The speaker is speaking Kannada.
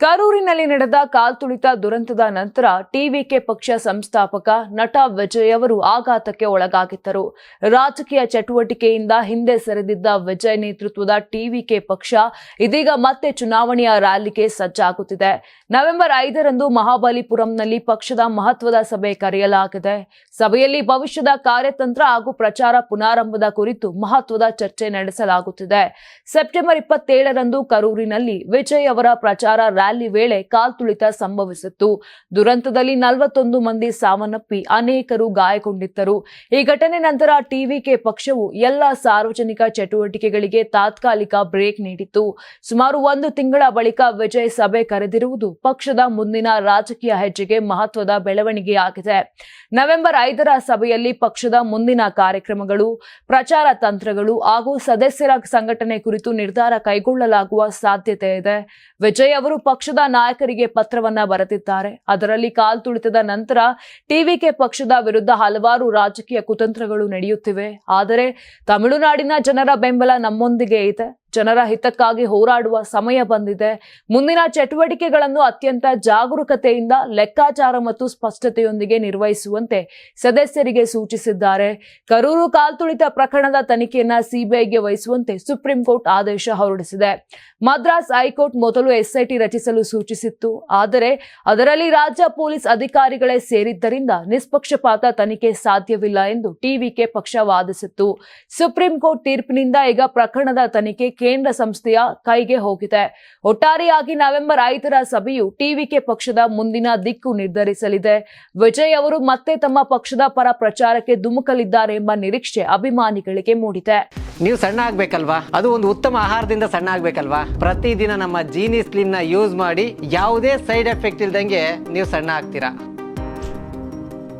ಕರೂರಿನಲ್ಲಿ ನಡೆದ ಕಾಲ್ತುಳಿತ ದುರಂತದ ನಂತರ ಟಿವಿಕೆ ಪಕ್ಷ ಸಂಸ್ಥಾಪಕ ನಟ ವಿಜಯ್ ಅವರು ಆಘಾತಕ್ಕೆ ಒಳಗಾಗಿದ್ದರು. ರಾಜಕೀಯ ಚಟುವಟಿಕೆಯಿಂದ ಹಿಂದೆ ಸರಿದಿದ್ದ ವಿಜಯ್ ನೇತೃತ್ವದ ಟಿವಿಕೆ ಪಕ್ಷ ಇದೀಗ ಮತ್ತೆ ಚುನಾವಣೆಯ ರ್ಯಾಲಿಗೆ ಸಜ್ಜಾಗುತ್ತಿದೆ. ನವೆಂಬರ್ ಐದರಂದು ಮಹಾಬಲಿಪುರಂನಲ್ಲಿ ಪಕ್ಷದ ಮಹತ್ವದ ಸಭೆ ಕರೆಯಲಾಗಿದೆ. ಸಭೆಯಲ್ಲಿ ಭವಿಷ್ಯದ ಕಾರ್ಯತಂತ್ರ ಹಾಗೂ ಪ್ರಚಾರ ಪುನಾರಂಭದ ಕುರಿತು ಮಹತ್ವದ ಚರ್ಚೆ ನಡೆಸಲಾಗುತ್ತಿದೆ. ಸೆಪ್ಟೆಂಬರ್ ಇಪ್ಪತ್ತೇಳರಂದು ಕರೂರಿನಲ್ಲಿ ವಿಜಯ್ ಅವರ ಪ್ರಚಾರ ರ್ಯಾಲಿ ವೇಳೆ ಕಾಲ್ತುಳಿತ ಸಂಭವಿಸಿತ್ತು. ದುರಂತದಲ್ಲಿ ನಲವತ್ತೊಂದು ಮಂದಿ ಸಾವನ್ನಪ್ಪಿ ಅನೇಕರು ಗಾಯಗೊಂಡಿದ್ದರು. ಈ ಘಟನೆ ನಂತರ ಟಿವಿಕೆ ಪಕ್ಷವು ಎಲ್ಲ ಸಾರ್ವಜನಿಕ ಚಟುವಟಿಕೆಗಳಿಗೆ ತಾತ್ಕಾಲಿಕ ಬ್ರೇಕ್ ನೀಡಿತ್ತು. ಸುಮಾರು ಒಂದು ತಿಂಗಳ ಬಳಿಕ ವಿಜಯ್ ಸಭೆ ಕರೆದಿರುವುದು ಪಕ್ಷದ ಮುಂದಿನ ರಾಜಕೀಯ ಹೆಜ್ಜೆಗೆ ಮಹತ್ವದ ಬೆಳವಣಿಗೆಯಾಗಿದೆ. ನವೆಂಬರ್ ಐದರ ಸಭೆಯಲ್ಲಿ ಪಕ್ಷದ ಮುಂದಿನ ಕಾರ್ಯಕ್ರಮಗಳು, ಪ್ರಚಾರ ತಂತ್ರಗಳು ಹಾಗೂ ಸದಸ್ಯರ ಸಂಘಟನೆ ಕುರಿತು ನಿರ್ಧಾರ ಕೈಗೊಳ್ಳಲಾಗುವ ಸಾಧ್ಯತೆ ಇದೆ. ವಿಜಯ್ ಅವರು ಪಕ್ಷದ ನಾಯಕರಿಗೆ ಪತ್ರವನ್ನ ಬರೆದಿದ್ದಾರೆ. ಅದರಲ್ಲಿ ಕಾಲ್ತುಳಿತದ ನಂತರ ಟಿವಿಕೆ ಪಕ್ಷದ ವಿರುದ್ಧ ಹಲವಾರು ರಾಜಕೀಯ ಕುತಂತ್ರಗಳು ನಡೆಯುತ್ತಿವೆ. ಆದರೆ ತಮಿಳುನಾಡಿನ ಜನರ ಬೆಂಬಲ ನಮ್ಮೊಂದಿಗೆ ಇದೆ. ಜನರ ಹಿತಕ್ಕಾಗಿ ಹೋರಾಡುವ ಸಮಯ ಬಂದಿದೆ. ಮುಂದಿನ ಚಟುವಟಿಕೆಗಳನ್ನು ಅತ್ಯಂತ ಜಾಗರೂಕತೆಯಿಂದ ಲೆಕ್ಕಾಚಾರ ಮತ್ತು ಸ್ಪಷ್ಟತೆಯೊಂದಿಗೆ ನಿರ್ವಹಿಸುವಂತೆ ಸದಸ್ಯರಿಗೆ ಸೂಚಿಸಿದ್ದಾರೆ. ಕರೂರು ಕಾಲ್ತುಳಿತ ಪ್ರಕರಣದ ತನಿಖೆಯನ್ನ ಸಿಬಿಐಗೆ ವಹಿಸುವಂತೆ ಸುಪ್ರೀಂ ಕೋರ್ಟ್ ಆದೇಶ ಹೊರಡಿಸಿದೆ. ಮದ್ರಾಸ್ ಹೈಕೋರ್ಟ್ ಮೊದಲು ಎಸ್ಐಟಿ ರಚಿಸಲು ಸೂಚಿಸಿತ್ತು. ಆದರೆ ಅದರಲ್ಲಿ ರಾಜ್ಯ ಪೊಲೀಸ್ ಅಧಿಕಾರಿಗಳೇ ಸೇರಿದ್ದರಿಂದ ನಿಷ್ಪಕ್ಷಪಾತ ತನಿಖೆ ಸಾಧ್ಯವಿಲ್ಲ ಎಂದು ಟಿವಿಕೆ ಪಕ್ಷ ವಾದಿಸಿತ್ತು. ಸುಪ್ರೀಂ ಕೋರ್ಟ್ ತೀರ್ಪಿನಿಂದ ಈಗ ಪ್ರಕರಣದ ತನಿಖೆ ಕೇಂದ್ರ ಸಂಸ್ಥೆಯ ಕೈಗೆ ಹೋಗಿದೆ. ಒಟ್ಟಾರೆಯಾಗಿ ನವೆಂಬರ್ ಐದರ ಸಭೆಯು ಟಿವಿಕೆ ಪಕ್ಷದ ಮುಂದಿನ ದಿಕ್ಕು ನಿರ್ಧರಿಸಲಿದೆ. ವಿಜಯ್ ಅವರು ಮತ್ತೆ ತಮ್ಮ ಪಕ್ಷದ ಪರ ಪ್ರಚಾರಕ್ಕೆ ಧುಮುಕಲಿದ್ದಾರೆ ಎಂಬ ನಿರೀಕ್ಷೆ ಅಭಿಮಾನಿಗಳಿಗೆ ಮೂಡಿದೆ. ನೀವು ಸಣ್ಣ ಆಗ್ಬೇಕಲ್ವಾ? ಅದು ಒಂದು ಉತ್ತಮ ಆಹಾರದಿಂದ ಸಣ್ಣ ಆಗ್ಬೇಕಲ್ವಾ? ಪ್ರತಿದಿನ ನಮ್ಮ ಜೀನಿ ಸ್ಲಿಮ್ನ ಯೂಸ್ ಮಾಡಿ ಯಾವುದೇ ಸೈಡ್ ಎಫೆಕ್ಟ್ ಇಲ್ದಂಗೆ ನೀವು ಸಣ್ಣ ಆಗ್ತೀರಾ?